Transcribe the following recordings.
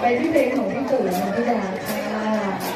ไปที่เพลงของพี่ตู่นะพี่ดาค่ะ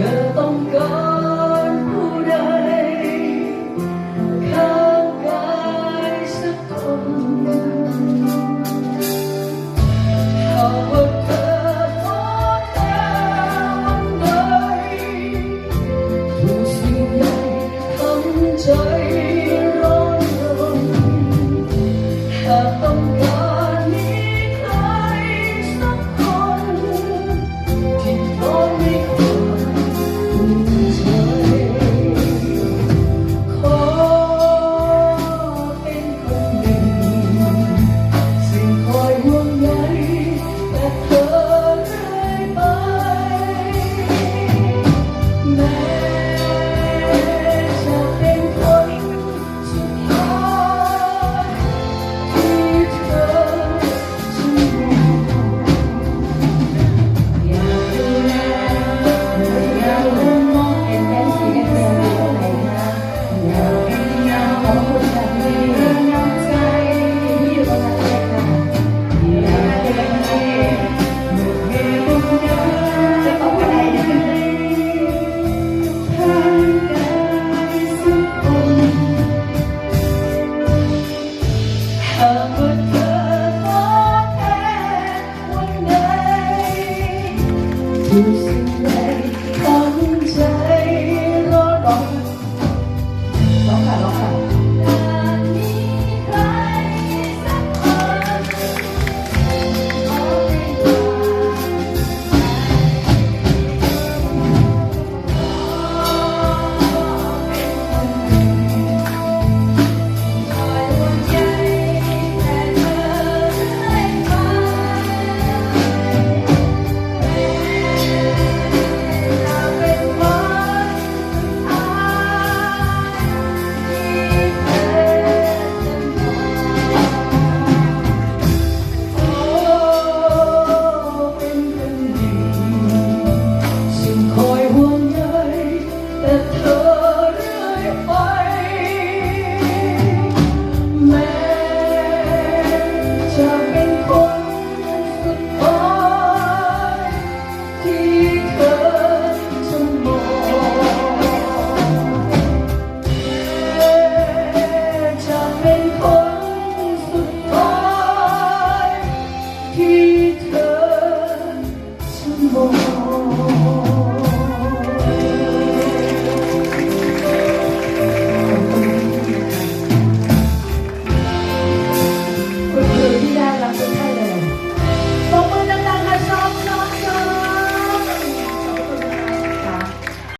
Yeah. Jesus.